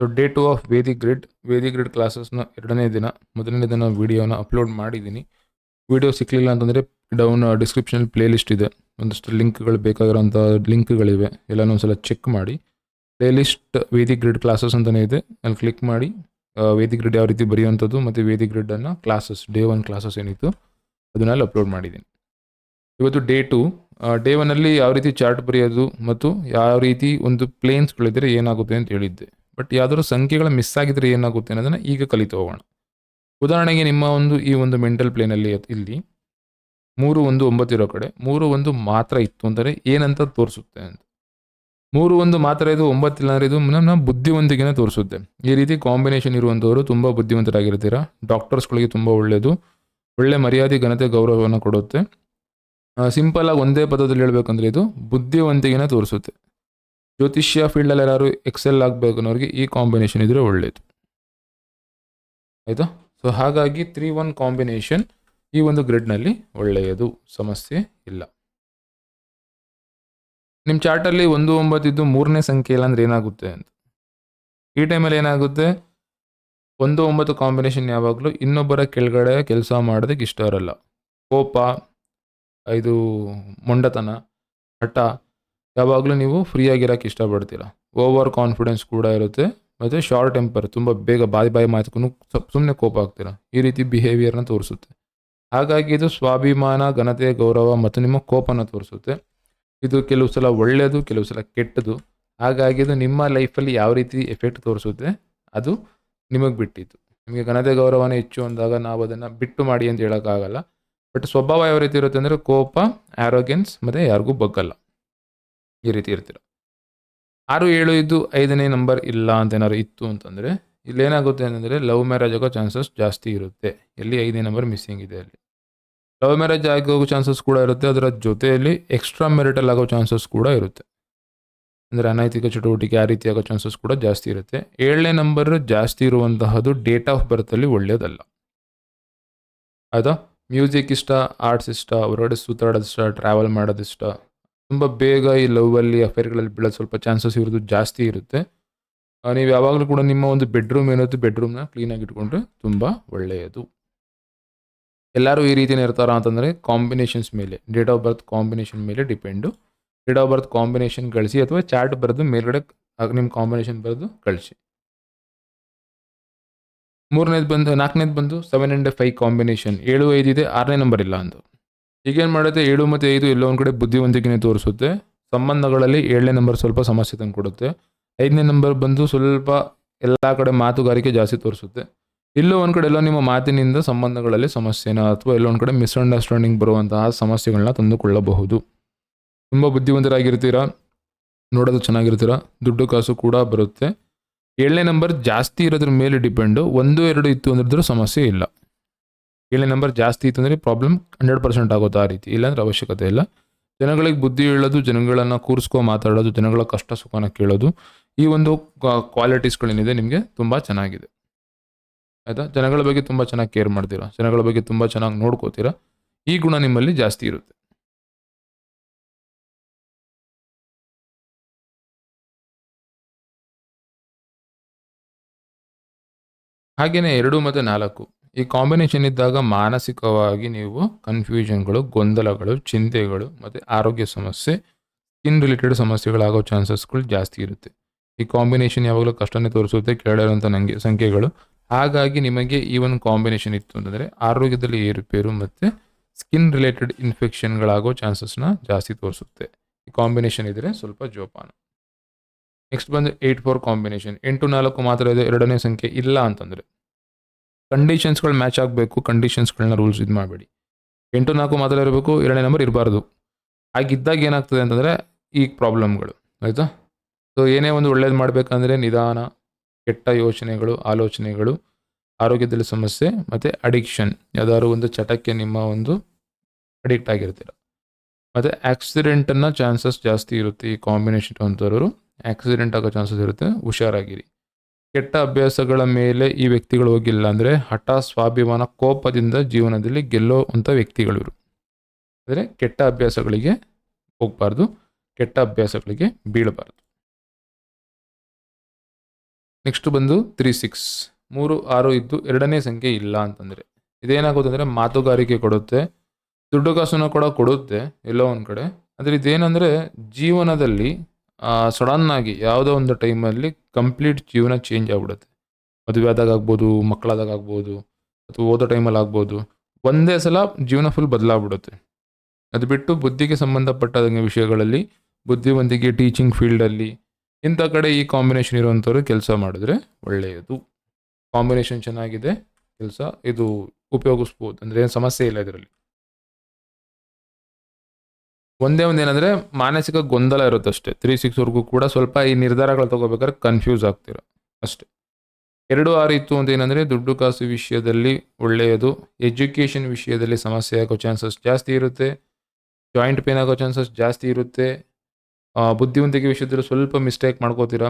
So day two of Vedic grid Vedic grid ಕ್ಲಾಸಸ್ನ ಎರಡನೇ ದಿನ, ಮೊದಲನೇ ದಿನ ವೀಡಿಯೋನ ಅಪ್ಲೋಡ್ ಮಾಡಿದ್ದೀನಿ. ವಿಡಿಯೋ ಸಿಕ್ಕಲಿಲ್ಲ ಅಂತಂದರೆ ಡೌನ್ ಡಿಸ್ಕ್ರಿಪ್ಷನ್ ಪ್ಲೇ ಲಿಸ್ಟ್ ಇದೆ. ಒಂದಷ್ಟು ಲಿಂಕ್ಗಳು ಬೇಕಾಗಿರೋಂಥ ಲಿಂಕ್ಗಳಿವೆ ಎಲ್ಲನೂ ಒಂದ್ಸಲ ಚೆಕ್ ಮಾಡಿ. Playlist Vedic grid classes ಅಂತಲೇ ಇದೆ. ಅಲ್ಲಿ ಕ್ಲಿಕ್ ಮಾಡಿ. ವೇದಿ ಗ್ರಿಡ್ ಯಾವ ರೀತಿ ಬರೆಯುವಂಥದ್ದು ಮತ್ತು ವೇದಿ ಗ್ರಿಡನ್ನು ಕ್ಲಾಸಸ್ ಡೇ ಒನ್ ಕ್ಲಾಸಸ್ ಏನಿತ್ತು ಅದನ್ನೆಲ್ಲ ಅಪ್ಲೋಡ್ ಮಾಡಿದ್ದೀನಿ. ಇವತ್ತು ಡೇ ಟು ಡೇ ಒನ್ನಲ್ಲಿ ಯಾವ ರೀತಿ ಚಾರ್ಟ್ ಬರೆಯೋದು ಮತ್ತು ಯಾವ ರೀತಿ ಒಂದು ಪ್ಲೇನ್ಸ್ಗಳಿದ್ದರೆ ಏನಾಗುತ್ತೆ ಅಂತ ಹೇಳಿದ್ದೆ. ಬಟ್ ಯಾವ್ದಾದ್ರು ಸಂಖ್ಯೆಗಳ ಮಿಸ್ ಆಗಿದ್ರೆ ಏನಾಗುತ್ತೆ ಅನ್ನೋದನ್ನು ಈಗ ಕಲಿತು ಹೋಗೋಣ. ಉದಾಹರಣೆಗೆ ನಿಮ್ಮ ಒಂದು ಈ ಒಂದು ಮೆಂಟಲ್ ಪ್ಲೇನಲ್ಲಿ ಇಲ್ಲಿ ಮೂರು ಒಂದು ಒಂಬತ್ತಿರೋ ಕಡೆ ಮೂರು ಒಂದು ಮಾತ್ರ ಇತ್ತು ಅಂದರೆ ಏನಂತ ತೋರಿಸುತ್ತೆ ಅಂತ. ಮೂರು ಒಂದು ಮಾತ್ರ ಇದು ಒಂಬತ್ತಿಲ್ಲ ಅಂದರೆ ಇದು ನಮ್ಮ ಬುದ್ಧಿವಂತಿಕೆನ ತೋರಿಸುತ್ತೆ. ಈ ರೀತಿ ಕಾಂಬಿನೇಷನ್ ಇರುವಂಥವರು ತುಂಬ ಬುದ್ಧಿವಂತರಾಗಿರ್ತೀರಾ? ಡಾಕ್ಟರ್ಸ್ಗಳಿಗೆ ತುಂಬ ಒಳ್ಳೆಯದು ಒಳ್ಳೆ ಮರ್ಯಾದೆ, ಘನತೆ, ಗೌರವವನ್ನು ಕೊಡುತ್ತೆ. ಸಿಂಪಲ್ ಆಗಿ ಒಂದೇ ಪದದಲ್ಲಿ ಹೇಳಬೇಕಂದ್ರೆ ಇದು ಬುದ್ಧಿವಂತಿಕೆನ ತೋರಿಸುತ್ತೆ. ಜ್ಯೋತಿಷ್ಯ ಫೀಲ್ಡಲ್ಲಿ ಯಾರು ಎಕ್ಸೆಲ್ ಆಗಬೇಕು ಅನ್ನೋರಿಗೆ ಈ ಕಾಂಬಿನೇಷನ್ ಇದ್ರೆ ಒಳ್ಳೆಯದು ಆಯಿತಾ? ಸೊ ಹಾಗಾಗಿ ತ್ರೀ ಒನ್ ಕಾಂಬಿನೇಷನ್ ಈ ಒಂದು ಗ್ರಿಡ್ನಲ್ಲಿ ಒಳ್ಳೆಯದು. ಸಮಸ್ಯೆ ಇಲ್ಲ. ನಿಮ್ಮ ಚಾರ್ಟಲ್ಲಿ ಒಂದು ಒಂಬತ್ತಿದ್ದು ಮೂರನೇ ಸಂಖ್ಯೆ ಇಲ್ಲ ಅಂದ್ರೆ ಏನಾಗುತ್ತೆ ಅಂತ. ಈ ಟೈಮಲ್ಲಿ ಏನಾಗುತ್ತೆ? ಒಂದು ಒಂಬತ್ತು ಕಾಂಬಿನೇಷನ್ ಯಾವಾಗಲೂ ಇನ್ನೊಬ್ಬರ ಕೆಳಗಡೆ ಕೆಲಸ ಮಾಡೋದಕ್ಕೆ ಇಷ್ಟ ಇರಲ್ಲ. ಕೋಪ, ಇದು ಮೊಂಡತನ, ಹಠ ಯಾವಾಗಲೂ ನೀವು ಫ್ರೀ ಫ್ರೀಯಾಗಿರೋಕ್ಕೆ ಇಷ್ಟಪಡ್ತೀರ. ಓವರ್ ಕಾನ್ಫಿಡೆನ್ಸ್ ಕೂಡ ಇರುತ್ತೆ. ಮತ್ತು ಶಾರ್ಟ್ ಟೆಂಪರ್ ತುಂಬ ಬೇಗ ಬಾಯಿ ಬಾಯಿ ಮಾತಕ್ಕೂ ಸುಮ್ಮನೆ ಕೋಪ ಆಗ್ತೀರ. ಈ ರೀತಿ ಬಿಹೇವಿಯರ್ನ ತೋರಿಸುತ್ತೆ. ಹಾಗಾಗಿ ಇದು ಸ್ವಾಭಿಮಾನ ಘನತೆ ಗೌರವ ಮತ್ತು ನಿಮ್ಮ ಕೋಪನ ತೋರಿಸುತ್ತೆ. ಇದು ಕೆಲವು ಸಲ ಒಳ್ಳೆಯದು ಕೆಲವು ಸಲ ಕೆಟ್ಟದು. ಹಾಗಾಗಿ ಇದು ನಿಮ್ಮ ಲೈಫಲ್ಲಿ ಯಾವ ರೀತಿ ಎಫೆಕ್ಟ್ ತೋರಿಸುತ್ತೆ, ಅದು ನಿಮಗೆ ಬಿಟ್ಟಿತ್ತು. ನಿಮಗೆ ಘನತೆ ಗೌರವನ ಹೆಚ್ಚು ಅಂದಾಗ ನಾವು ಅದನ್ನು ಬಿಟ್ಟು ಮಾಡಿ ಅಂತ ಹೇಳೋಕ್ಕಾಗಲ್ಲ. ಬಟ್ ಸ್ವಭಾವ ಯಾವ ರೀತಿ ಇರುತ್ತೆ ಅಂದರೆ ಕೋಪ ಆರೋಗ್ಯನ್ಸ್ ಮತ್ತು ಯಾರಿಗೂ ಬಗ್ಗಲ್ಲ. ಈ ರೀತಿ ಇರ್ತೀರ. ಆರು, ಏಳು ಇದ್ದು ಐದನೇ ನಂಬರ್ ಇಲ್ಲ ಅಂತ ಏನಾದ್ರು ಇತ್ತು ಅಂತಂದರೆ, ಇಲ್ಲೇನಾಗುತ್ತೆ ಅಂತಂದರೆ ಲವ್ ಮ್ಯಾರೇಜ್ ಆಗೋ ಚಾನ್ಸಸ್ ಜಾಸ್ತಿ ಇರುತ್ತೆ. ಎಲ್ಲಿ ಐದನೇ ನಂಬರ್ ಮಿಸ್ಸಿಂಗ್ ಇದೆ ಅಲ್ಲಿ. ಲವ್ ಮ್ಯಾರೇಜ್ ಆಗೋ ಚಾನ್ಸಸ್ ಕೂಡ ಇರುತ್ತೆ, ಅದರ ಜೊತೆಯಲ್ಲಿ ಎಕ್ಸ್ಟ್ರಾ ಮೆರಿಟಲ್ ಆಗೋ ಚಾನ್ಸಸ್ ಕೂಡ ಇರುತ್ತೆ. ಅಂದರೆ ಅನೈತಿಕ ಚಟುವಟಿಕೆ ಆ ರೀತಿ ಆಗೋ ಚಾನ್ಸಸ್ ಕೂಡ ಜಾಸ್ತಿ ಇರುತ್ತೆ. ಏಳನೇ ನಂಬರ್ ಜಾಸ್ತಿ ಇರುವಂತಹದ್ದು ಡೇಟ್ ಆಫ್ ಬರ್ತಲ್ಲಿ ಒಳ್ಳೆಯದಲ್ಲ ಆಯಿತಾ? ಮ್ಯೂಸಿಕ್ ಇಷ್ಟ ಆರ್ಟ್ಸ್ ಇಷ್ಟ, ಹೊರಗಡೆ ಸುತ್ತಾಡೋದು ಇಷ್ಟ ಟ್ರಾವೆಲ್ ಮಾಡೋದು ಇಷ್ಟ ತುಂಬ ಬೇಗ ಈ ಲವ್ವಲ್ಲಿ ಅಫೇರ್ಗಳಲ್ಲಿ ಬೀಳೋದು ಸ್ವಲ್ಪ ಚಾನ್ಸಸ್ ಇರೋದು ಜಾಸ್ತಿ ಇರುತ್ತೆ. ನೀವು ಯಾವಾಗಲೂ ಕೂಡ ನಿಮ್ಮ ಒಂದು ಬೆಡ್ರೂಮ್ ಏನಿರುತ್ತೆ ಬೆಡ್ರೂಮ್ನ ಕ್ಲೀನಾಗಿ ಇಟ್ಕೊಂಡ್ರೆ ತುಂಬ ಒಳ್ಳೆಯದು. ಎಲ್ಲರೂ ಈ ರೀತಿಯೇ ಇರ್ತಾರ ಅಂತಂದರೆ ಕಾಂಬಿನೇಷನ್ಸ್ ಮೇಲೆ ಡೇಟ್ ಆಫ್ ಬರ್ತ್ ಕಾಂಬಿನೇಷನ್ ಮೇಲೆ depend date of birth combination ಕಳಿಸಿ ಅಥವಾ ಚಾರ್ಟ್ ಬರೆದು ಮೇಲ್ಗಡೆ ನಿಮ್ಮ ಕಾಂಬಿನೇಷನ್ ಬರೆದು ಕಳಿಸಿ. ಮೂರನೇದು ಬಂದು, ನಾಲ್ಕನೇದು ಬಂದು ಸೆವೆನ್ ಆ್ಯಂಡ್ ಫೈವ್ ಕಾಂಬಿನೇಷನ್ ಏಳು, ಐದು ಇದೆ, ಆರನೇ ನಂಬರ್ ಇಲ್ಲ ಅಂತ ಈಗೇನು ಮಾಡುತ್ತೆ? ಏಳು ಮತ್ತು ಐದು ಎಲ್ಲೋ ಒಂದು ಕಡೆ ಬುದ್ಧಿವಂತಿಕೆನೇ ತೋರಿಸುತ್ತೆ. ಸಂಬಂಧಗಳಲ್ಲಿ ಏಳನೇ ನಂಬರ್ ಸ್ವಲ್ಪ ಸಮಸ್ಯೆ ತಂದು ಕೊಡುತ್ತೆ ಐದನೇ ನಂಬರ್ ಬಂದು ಸ್ವಲ್ಪ ಎಲ್ಲ ಕಡೆ ಮಾತುಗಾರಿಕೆ ಜಾಸ್ತಿ ತೋರಿಸುತ್ತೆ. ಇಲ್ಲೋ ಒಂದು ಕಡೆ ಎಲ್ಲೋ ನಿಮ್ಮ ಮಾತಿನಿಂದ ಸಂಬಂಧಗಳಲ್ಲಿ ಸಮಸ್ಯೆನ ಅಥವಾ ಎಲ್ಲೋ ಒಂದು ಕಡೆ ಮಿಸ್ಅಂಡರ್ಸ್ಟ್ಯಾಂಡಿಂಗ್ ಬರುವಂತಹ ಸಮಸ್ಯೆಗಳನ್ನ ತಂದುಕೊಳ್ಳಬಹುದು. ತುಂಬ ಬುದ್ಧಿವಂತರಾಗಿರ್ತೀರಾ? ನೋಡೋದು ಚೆನ್ನಾಗಿರ್ತೀರಾ? ದುಡ್ಡು ಕಾಸು ಕೂಡ ಬರುತ್ತೆ. ಏಳನೇ ನಂಬರ್ ಜಾಸ್ತಿ ಇರೋದ್ರ ಮೇಲೆ ಡಿಪೆಂಡು ಒಂದು, ಎರಡು ಇತ್ತು ಅಂದಿದ್ರೆ ಸಮಸ್ಯೆ ಇಲ್ಲ. ಏಳನೇ ನಂಬರ್ ಜಾಸ್ತಿ ಇತ್ತು ಅಂದರೆ ಪ್ರಾಬ್ಲಮ್ ಹಂಡ್ರೆಡ್ ಪರ್ಸೆಂಟ್ ಆಗುತ್ತೆ ಆ ರೀತಿ. ಇಲ್ಲಾಂದ್ರೆ ಅವಶ್ಯಕತೆ ಇಲ್ಲ. ಜನಗಳಿಗೆ ಬುದ್ಧಿ ಹೇಳೋದು, ಜನಗಳನ್ನು ಕೂರಿಸ್ಕೊ ಮಾತಾಡೋದು, ಜನಗಳ ಕಷ್ಟ ಸುಖನ ಕೇಳೋದು, ಈ ಒಂದು ಕ್ವಾಲಿಟೀಸ್ಗಳೇನಿದೆ ನಿಮಗೆ ತುಂಬ ಚೆನ್ನಾಗಿದೆ. ಆಯಿತಾ? ಜನಗಳ ಬಗ್ಗೆ ತುಂಬ ಚೆನ್ನಾಗಿ ಕೇರ್ ಮಾಡ್ತೀರಾ? ಜನಗಳ ಬಗ್ಗೆ ತುಂಬ ಚೆನ್ನಾಗಿ ನೋಡ್ಕೋತೀರಾ? ಈ ಗುಣ ನಿಮ್ಮಲ್ಲಿ ಜಾಸ್ತಿ ಇರುತ್ತೆ. ಹಾಗೆಯೇ ಎರಡು ಮತ್ತು ನಾಲ್ಕು. ಈ ಕಾಂಬಿನೇಷನ್ ಇದ್ದಾಗ ಮಾನಸಿಕವಾಗಿ ನೀವು ಕನ್ಫ್ಯೂಷನ್ಗಳು ಗೊಂದಲಗಳು, ಚಿಂತೆಗಳು ಮತ್ತು ಆರೋಗ್ಯ ಸಮಸ್ಯೆ ಸ್ಕಿನ್ ರಿಲೇಟೆಡ್ ಸಮಸ್ಯೆಗಳಾಗೋ ಚಾನ್ಸಸ್ಗಳು ಜಾಸ್ತಿ ಇರುತ್ತೆ. ಈ ಕಾಂಬಿನೇಷನ್ ಯಾವಾಗಲೂ ಕಷ್ಟನೇ ತೋರಿಸುತ್ತೆ ಕೇಳಿರುವಂಥ ನನಗೆ ಸಂಖ್ಯೆಗಳು. ಹಾಗಾಗಿ ನಿಮಗೆ ಈ ಒಂದು ಕಾಂಬಿನೇಷನ್ ಇತ್ತು ಅಂತಂದರೆ ಆರೋಗ್ಯದಲ್ಲಿ ಏರುಪೇರು ಮತ್ತು ಸ್ಕಿನ್ ರಿಲೇಟೆಡ್ ಇನ್ಫೆಕ್ಷನ್ಗಳಾಗೋ ಚಾನ್ಸಸ್ನ ಜಾಸ್ತಿ ತೋರಿಸುತ್ತೆ. ಈ ಕಾಂಬಿನೇಷನ್ ಇದ್ದರೆ ಸ್ವಲ್ಪ ಜೋಪಾನ. ನೆಕ್ಸ್ಟ್ ಬಂದು ಏಯ್ಟ್ ಫೋರ್ ಕಾಂಬಿನೇಷನ್ ಎಂಟು ನಾಲ್ಕು ಮಾತ್ರ ಇದೆ, ಎರಡನೇ ಸಂಖ್ಯೆ ಇಲ್ಲ ಅಂತಂದರೆ ಕಂಡೀಷನ್ಸ್ಗಳು ಮ್ಯಾಚ್ ಆಗಬೇಕು ಕಂಡೀಷನ್ಸ್ಗಳನ್ನ ರೂಲ್ಸ್ ಇದು ಮಾಡಬೇಡಿ. ಎಂಟು ನಾಲ್ಕು ಮಾತ್ರ ಇರಬೇಕು, ಎರಡನೇ ನಂಬರ್ ಇರಬಾರ್ದು. ಹಾಗಿದ್ದಾಗ ಏನಾಗ್ತದೆ ಅಂತಂದರೆ ಈ ಪ್ರಾಬ್ಲಮ್ಗಳು ಆಯಿತಾ? ಸೊ ಏನೇ ಒಂದು ಒಳ್ಳೇದು ಮಾಡಬೇಕಂದ್ರೆ ನಿಧಾನ, ಕೆಟ್ಟ ಯೋಚನೆಗಳು, ಆಲೋಚನೆಗಳು, ಆರೋಗ್ಯದಲ್ಲಿ ಸಮಸ್ಯೆ ಮತ್ತು ಅಡಿಕ್ಷನ್ ಯಾವ್ದಾದ್ರು ಒಂದು ಚಟಕ್ಕೆ ನಿಮ್ಮ ಒಂದು ಅಡಿಕ್ಟ್ ಆಗಿರ್ತೀರ. ಮತ್ತು ಆಕ್ಸಿಡೆಂಟನ್ನು ಚಾನ್ಸಸ್ ಜಾಸ್ತಿ ಇರುತ್ತೆ ಈ ಕಾಂಬಿನೇಷನ್ ಅಂಥವ್ರು ಆಕ್ಸಿಡೆಂಟ್ ಆಗೋ ಚಾನ್ಸಸ್ ಇರುತ್ತೆ. ಹುಷಾರಾಗಿರಿ. ಕೆಟ್ಟ ಅಭ್ಯಾಸಗಳ ಮೇಲೆ ಈ ವ್ಯಕ್ತಿಗಳು ಹೋಗಿಲ್ಲ ಅಂದರೆ ಹಠ ಸ್ವಾಭಿಮಾನ ಕೋಪದಿಂದ ಜೀವನದಲ್ಲಿ ಗೆಲ್ಲೋ ಅಂಥ ವ್ಯಕ್ತಿಗಳು ಅಂದರೆ ಕೆಟ್ಟ ಅಭ್ಯಾಸಗಳಿಗೆ ಹೋಗಬಾರ್ದು, ಕೆಟ್ಟ ಅಭ್ಯಾಸಗಳಿಗೆ ಬೀಳಬಾರ್ದು. ನೆಕ್ಸ್ಟ್ ಬಂದು ತ್ರೀ ಸಿಕ್ಸ್ ಮೂರು, ಆರು ಇದ್ದು ಎರಡನೇ ಸಂಖ್ಯೆ ಇಲ್ಲ ಅಂತಂದರೆ. ಇದೇನಾಗುತ್ತೆ ಅಂದರೆ ಮಾತುಗಾರಿಕೆ ಕೊಡುತ್ತೆ, ದುಡ್ಡು ಕಾಸನ್ನು ಕೂಡ ಕೊಡುತ್ತೆ ಎಲ್ಲೋ ಒಂದು ಕಡೆ. ಆದರೆ ಇದೇನಂದರೆ ಜೀವನದಲ್ಲಿ ಸಡನ್ ಆಗಿ ಯಾವುದೋ ಒಂದು ಟೈಮಲ್ಲಿ ಕಂಪ್ಲೀಟ್ ಜೀವನ ಚೇಂಜ್ ಆಗ್ಬಿಡುತ್ತೆ. ಮದುವೆ ಆದಾಗ ಆಗ್ಬೋದು, ಮಕ್ಕಳಾದಾಗ ಆಗ್ಬೋದು, ಅಥವಾ ಓದೋ ಟೈಮಲ್ಲಿ ಆಗ್ಬೋದು, ಒಂದೇ ಸಲ ಜೀವನ ಫುಲ್ ಬದಲಾಗ್ಬಿಡುತ್ತೆ. ಅದು ಬಿಟ್ಟು ಬುದ್ಧಿಗೆ ಸಂಬಂಧಪಟ್ಟಂಗೆ ವಿಷಯಗಳಲ್ಲಿ, ಬುದ್ಧಿವಂತಿಕೆ ಟೀಚಿಂಗ್ ಫೀಲ್ಡಲ್ಲಿ ಇಂಥ ಕಡೆ ಈ ಕಾಂಬಿನೇಷನ್ ಇರುವಂಥವ್ರು ಕೆಲಸ ಮಾಡಿದ್ರೆ ಒಳ್ಳೆಯದು. ಕಾಂಬಿನೇಷನ್ ಚೆನ್ನಾಗಿದೆ, ಕೆಲಸ, ಇದು ಉಪಯೋಗಿಸ್ಬೋದು. ಅಂದರೆ ಏನು ಸಮಸ್ಯೆ ಇಲ್ಲ ಇದರಲ್ಲಿ. ಒಂದೇ ಒಂದು ಮಾನಸಿಕ ಗೊಂದಲ ಇರುತ್ತೆ ಅಷ್ಟೇ ತ್ರೀ ಸಿಕ್ಸ್ವರೆಗೂ ಕೂಡ ಸ್ವಲ್ಪ ಈ ನಿರ್ಧಾರಗಳು ತಗೋಬೇಕಾದ್ರೆ ಕನ್ಫ್ಯೂಸ್ ಆಗ್ತೀರ ಅಷ್ಟೇ. ಎರಡು ಆರು ಇತ್ತು ಅಂತ ದುಡ್ಡು ಕಾಸು ವಿಷಯದಲ್ಲಿ ಒಳ್ಳೆಯದು ಎಜುಕೇಷನ್ ವಿಷಯದಲ್ಲಿ ಸಮಸ್ಯೆ ಆಗೋ ಚಾನ್ಸಸ್ ಜಾಸ್ತಿ ಇರುತ್ತೆ ಜಾಯಿಂಟ್ ಪೇನ್ ಆಗೋ ಚಾನ್ಸಸ್ ಜಾಸ್ತಿ ಇರುತ್ತೆ ಬುದ್ಧಿವಂತಿಕೆ ವಿಷಯದಲ್ಲಿ ಸ್ವಲ್ಪ ಮಿಸ್ಟೇಕ್ ಮಾಡ್ಕೋತೀರ.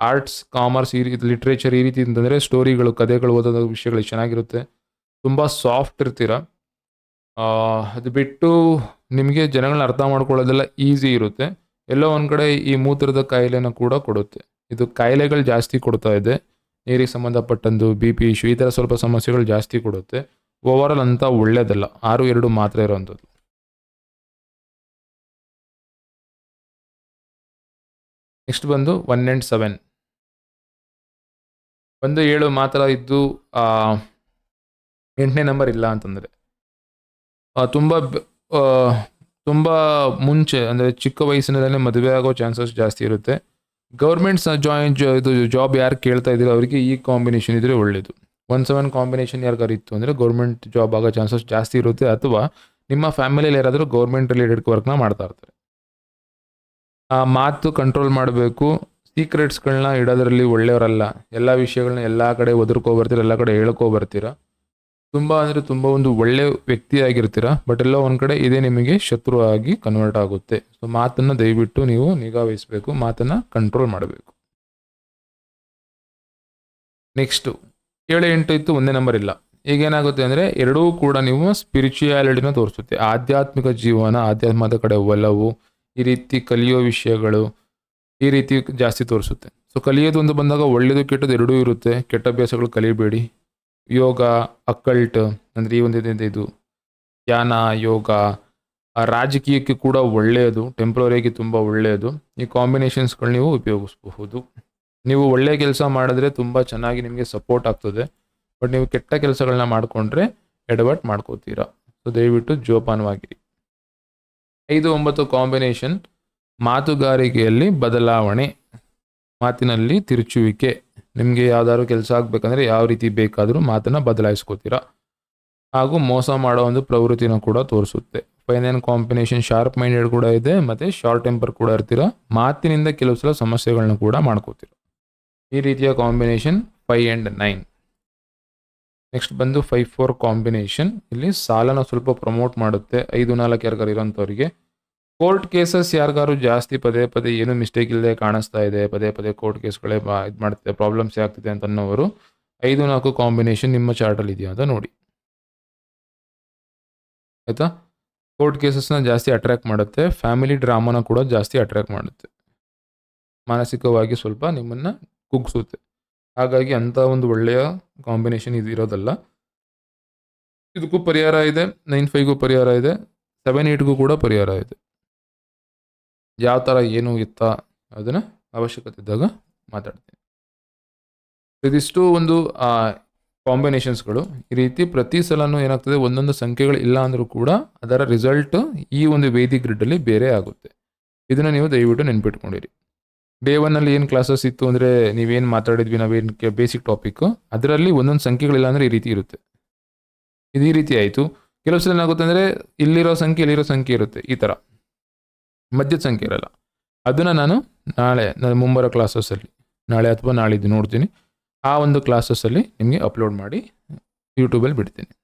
ಆರ್ಟ್ಸ್ ಕಾಮರ್ಸ್ ಈ ರೀತಿ ಲಿಟ್ರೇಚರ್ ಈ ರೀತಿ ಅಂತಂದರೆ ಸ್ಟೋರಿಗಳು ಕಥೆಗಳು ಓದೋದ ವಿಷಯಗಳು ಚೆನ್ನಾಗಿರುತ್ತೆ. ತುಂಬ ಸಾಫ್ಟ್ ಇರ್ತೀರ. ಅದು ಬಿಟ್ಟು ನಿಮಗೆ ಜನಗಳನ್ನ ಅರ್ಥ ಮಾಡ್ಕೊಳ್ಳೋದೆಲ್ಲ ಈಸಿ ಇರುತ್ತೆ. ಎಲ್ಲೋ ಒಂದು ಕಡೆ ಈ ಮೂತ್ರದ ಕಾಯಿಲೆನ ಕೂಡ ಕೊಡುತ್ತೆ. ಇದು ಕಾಯಿಲೆಗಳು ಜಾಸ್ತಿ ಕೊಡ್ತಾ ಇದೆ. ನೀರಿಗೆ ಸಂಬಂಧಪಟ್ಟಂದು ಬಿ ಪಿ ಇಶ್ಯೂ ಈ ಥರ ಸ್ವಲ್ಪ ಸಮಸ್ಯೆಗಳು ಜಾಸ್ತಿ ಕೊಡುತ್ತೆ. ಓವರಾಲ್ ಅಂತ ಒಳ್ಳೆಯದಲ್ಲ ಆರು ಎರಡು ಮಾತ್ರ ಇರೋವಂಥದ್ದು ನೆಕ್ಸ್ಟ್ ಬಂದು ಒನ್ ಆ್ಯಂಡ್ ಸೆವೆನ್ ಒಂದು ಏಳು ಮಾತ್ರ ಇದ್ದು ಎಂಟನೇ ನಂಬರ್ ಇಲ್ಲ ಅಂತಂದರೆ. ತುಂಬ ತುಂಬ ಮುಂಚೆ, ಅಂದರೆ ಚಿಕ್ಕ ವಯಸ್ಸಿನಲ್ಲೇ ಮದುವೆ ಆಗೋ ಚಾನ್ಸಸ್ ಜಾಸ್ತಿ ಇರುತ್ತೆ. ಗೌರ್ಮೆಂಟ್ಸ್ ಜಾಯಿನ್ ಇದು ಜಾಬ್ ಯಾರು ಕೇಳ್ತಾ ಇದ್ದೀರೋ ಅವರಿಗೆ ಈ ಕಾಂಬಿನೇಷನ್ ಇದ್ದರೆ ಒಳ್ಳೆಯದು ಒನ್ ಸೆವೆನ್ ಕಾಂಬಿನೇಷನ್ ಯಾರಿಗಾರು ಇತ್ತು ಅಂದರೆ ಗೌರ್ಮೆಂಟ್ ಜಾಬ್ ಆಗೋ ಚಾನ್ಸಸ್ ಜಾಸ್ತಿ ಇರುತ್ತೆ. ಅಥವಾ ನಿಮ್ಮ ಫ್ಯಾಮಿಲಿಯಲ್ಲಿ ಯಾರಾದರೂ ಗೌರ್ಮೆಂಟ್ ರಿಲೇಟೆಡ್ ವರ್ಕ್ನ ಮಾಡ್ತಾ ಇರ್ತಾರೆ. ಆ ಮಾತು ಕಂಟ್ರೋಲ್ ಮಾಡಬೇಕು. ಸೀಕ್ರೆಟ್ಸ್ಗಳನ್ನ ಇಡೋದ್ರಲ್ಲಿ ಒಳ್ಳೆಯವರಲ್ಲ. ಎಲ್ಲ ವಿಷಯಗಳನ್ನ ಎಲ್ಲ ಕಡೆ ಒದರ್ಕೊ ಬರ್ತೀರ, ಎಲ್ಲ ಕಡೆ ಹೇಳ್ಕೊ ಬರ್ತೀರ. ತುಂಬ ಅಂದರೆ ತುಂಬ ಒಂದು ಒಳ್ಳೆ ವ್ಯಕ್ತಿ ಆಗಿರ್ತೀರ ಬಟ್ ಎಲ್ಲ ಒಂದು ಕಡೆ ಇದೇ ನಿಮಗೆ ಶತ್ರು ಆಗಿ ಕನ್ವರ್ಟ್ ಆಗುತ್ತೆ. ಸೊ ಮಾತನ್ನು ದಯವಿಟ್ಟು ನೀವು ನಿಗಾ ವಹಿಸಬೇಕು, ಮಾತನ್ನು ಕಂಟ್ರೋಲ್ ಮಾಡಬೇಕು. ನೆಕ್ಸ್ಟು ಏಳು ಎಂಟು ಇತ್ತು, ಒಂದೇ ನಂಬರ್ ಇಲ್ಲ. ಈಗ ಏನಾಗುತ್ತೆ ಅಂದರೆ, ಎರಡೂ ಕೂಡ ನೀವು ಸ್ಪಿರಿಚುಯಾಲಿಟಿನ ತೋರಿಸುತ್ತೆ. ಆಧ್ಯಾತ್ಮಿಕ ಜೀವನ, ಆಧ್ಯಾತ್ಮದ ಕಡೆ ಒಲವು, ಈ ರೀತಿ ಕಲಿಯೋ ವಿಷಯಗಳು, ಈ ರೀತಿ ಜಾಸ್ತಿ ತೋರಿಸುತ್ತೆ. ಸೊ ಕಲಿಯೋದು ಒಂದು ಬಂದಾಗ ಒಳ್ಳೆಯದು ಕೆಟ್ಟದ್ದು ಎರಡೂ ಇರುತ್ತೆ. ಕೆಟ್ಟ ಅಭ್ಯಾಸಗಳು ಕಲಿಯಬೇಡಿ ಯೋಗ ಅಕ್ಕಲ್ಟ್ ಅಂದರೆ ಈ ಒಂದು ಇದೆ. ಧ್ಯಾನ, ಯೋಗ ರಾಜಕೀಯಕ್ಕೆ ಕೂಡ ಒಳ್ಳೆಯದು ಟೆಂಪ್ರವರಿಯಾಗಿ ತುಂಬ ಒಳ್ಳೆಯದು. ಈ ಕಾಂಬಿನೇಷನ್ಸ್ಗಳು ನೀವು ಉಪಯೋಗಿಸಬಹುದು. ನೀವು ಒಳ್ಳೆಯ ಕೆಲಸ ಮಾಡಿದ್ರೆ ತುಂಬ ಚೆನ್ನಾಗಿ ನಿಮಗೆ ಸಪೋರ್ಟ್ ಆಗ್ತದೆ. ಬಟ್ ನೀವು ಕೆಟ್ಟ ಕೆಲಸಗಳನ್ನ ಮಾಡಿಕೊಂಡ್ರೆ ಎಡವಟ್ ಮಾಡ್ಕೋತೀರಾ. ಸೊ ದಯವಿಟ್ಟು ಜೋಪಾನವಾಗಿರಿ. ಐದು, ಒಂಬತ್ತು ಕಾಂಬಿನೇಷನ್ ಮಾತುಗಾರಿಕೆಯಲ್ಲಿ ಬದಲಾವಣೆ, ಮಾತಿನಲ್ಲಿ ತಿರುಚುವಿಕೆ. ನಿಮಗೆ ಯಾವ್ದಾದ್ರು ಕೆಲಸ ಆಗಬೇಕಂದ್ರೆ ಯಾವ ರೀತಿ ಬೇಕಾದರೂ ಮಾತನ್ನು ಬದಲಾಯಿಸ್ಕೋತೀರಾ? ಹಾಗೂ ಮೋಸ ಮಾಡೋ ಒಂದು ಪ್ರವೃತ್ತಿನ ಕೂಡ ತೋರಿಸುತ್ತೆ. ಫೈನಾನ್ ಕಾಂಬಿನೇಷನ್ ಶಾರ್ಪ್ ಮೈಂಡೆಡ್ ಕೂಡ ಇದೆ, ಮತ್ತು ಶಾರ್ಟ್ ಟೆಂಪರ್ ಕೂಡ ಇರ್ತೀರ? ಮಾತಿನಿಂದ ಕೆಲವು ಸಲ ಸಮಸ್ಯೆಗಳನ್ನ ಕೂಡ ಮಾಡ್ಕೋತೀರ? ಈ ರೀತಿಯ combination five and nine next ಬಂದು ಫೈವ್ ಫೋರ್ ಕಾಂಬಿನೇಷನ್ ಇಲ್ಲಿ ಸಾಲನ ಸ್ವಲ್ಪ ಪ್ರಮೋಟ್ ಮಾಡುತ್ತೆ. ಐದು ನಾಲ್ಕು ಯಾರಿಗಾರು ಇರೋಂಥವ್ರಿಗೆ. ಕೋರ್ಟ್ ಕೇಸಸ್ ಯಾರಿಗಾರು ಜಾಸ್ತಿ ಪದೇ ಪದೇ ಏನು ಮಿಸ್ಟೇಕ್ ಇಲ್ಲದೆ ಕಾಣಿಸ್ತಾ ಇದೆ, ಪದೇ ಪದೇ ಕೋರ್ಟ್ ಕೇಸ್ಗಳೇ ಇದು ಮಾಡ್ತಿದೆ ಪ್ರಾಬ್ಲಮ್ಸ್ ಆಗ್ತಿದೆ ಅಂತ ಅನ್ನೋರು ಐದು, ನಾಲ್ಕು ಕಾಂಬಿನೇಷನ್ ನಿಮ್ಮ ಚಾರ್ಟಲ್ಲಿ ಇದೆಯಾ ಅಂತ ನೋಡಿ. ಆಯಿತಾ? ಕೋರ್ಟ್ ಕೇಸಸ್ನ ಜಾಸ್ತಿ ಅಟ್ರ್ಯಾಕ್ಟ್ ಮಾಡುತ್ತೆ ಫ್ಯಾಮಿಲಿ ಡ್ರಾಮಾನ ಕೂಡ ಜಾಸ್ತಿ ಅಟ್ರ್ಯಾಕ್ಟ್ ಮಾಡುತ್ತೆ. ಮಾನಸಿಕವಾಗಿ ಸ್ವಲ್ಪ ನಿಮ್ಮನ್ನು ಕುಗ್ಸುತ್ತೆ. ಹಾಗಾಗಿ ಅಂಥ ಒಂದು ಒಳ್ಳೆಯ ಕಾಂಬಿನೇಷನ್ ಇದು ಇರೋದಲ್ಲ. ಇದಕ್ಕೂ ಪರಿಹಾರ ಇದೆ ನೈನ್ ಫೈವ್ಗೂ ಪರಿಹಾರ ಇದೆ ಸೆವೆನ್ ಏಯ್ಟ್ಗೂ ಕೂಡ ಪರಿಹಾರ ಇದೆ. ಯಾವ ಥರ ಏನು ಇತ್ತ ಅದನ್ನು ಅವಶ್ಯಕತೆ ಇದ್ದಾಗ ಮಾತಾಡ್ತೀನಿ. ಇದಿಷ್ಟು ಒಂದು ಕಾಂಬಿನೇಷನ್ಸ್ಗಳು ಈ ರೀತಿ ಪ್ರತಿ ಸಲನೂ ಏನಾಗ್ತದೆ, ಒಂದೊಂದು ಸಂಖ್ಯೆಗಳು ಇಲ್ಲ ಅಂದರೂ ಕೂಡ ಅದರ ರಿಸಲ್ಟ್ ಈ ಒಂದು ವೇದಿ ಗ್ರಿಡ್ಡಲ್ಲಿ ಬೇರೆ ಆಗುತ್ತೆ. ಇದನ್ನು ನೀವು ದಯವಿಟ್ಟು ನೆನ್ಪಿಟ್ಕೊಂಡಿರಿ. ಡೇ ಒನ್ನಲ್ಲಿ ಏನು ಕ್ಲಾಸಸ್ ಇತ್ತು ಅಂದರೆ ನೀವೇನು ಮಾತಾಡಿದ್ವಿ, ನಾವೇನು ಬೇಸಿಕ್ ಟಾಪಿಕ್ಕು ಅದರಲ್ಲಿ ಒಂದೊಂದು ಸಂಖ್ಯೆಗಳಿಲ್ಲ ಅಂದರೆ ಈ ರೀತಿ ಇರುತ್ತೆ. ಇದು ಈ ರೀತಿ ಆಯಿತು. ಕೆಲವು ಸಲ ಏನಾಗುತ್ತೆ ಅಂದರೆ ಇಲ್ಲಿರೋ ಸಂಖ್ಯೆ ಇಲ್ಲಿರೋ ಸಂಖ್ಯೆ ಇರುತ್ತೆ, ಈ ಥರ ಮಧ್ಯದ ಸಂಖ್ಯೆ ಇರಲ್ಲ. ಅದನ್ನು ನಾನು ನಾಳೆ, ನಾನು ಮುಂಬರೋ ಕ್ಲಾಸಸ್ಸಲ್ಲಿ, ನಾಳೆ ಅಥವಾ ನಾಳಿದ್ದು ನೋಡ್ತೀನಿ. ಆ ಒಂದು ಕ್ಲಾಸಸ್ಸಲ್ಲಿ ನಿಮಗೆ ಅಪ್ಲೋಡ್ ಮಾಡಿ ಯೂಟ್ಯೂಬಲ್ಲಿ ಬಿಡ್ತೀನಿ.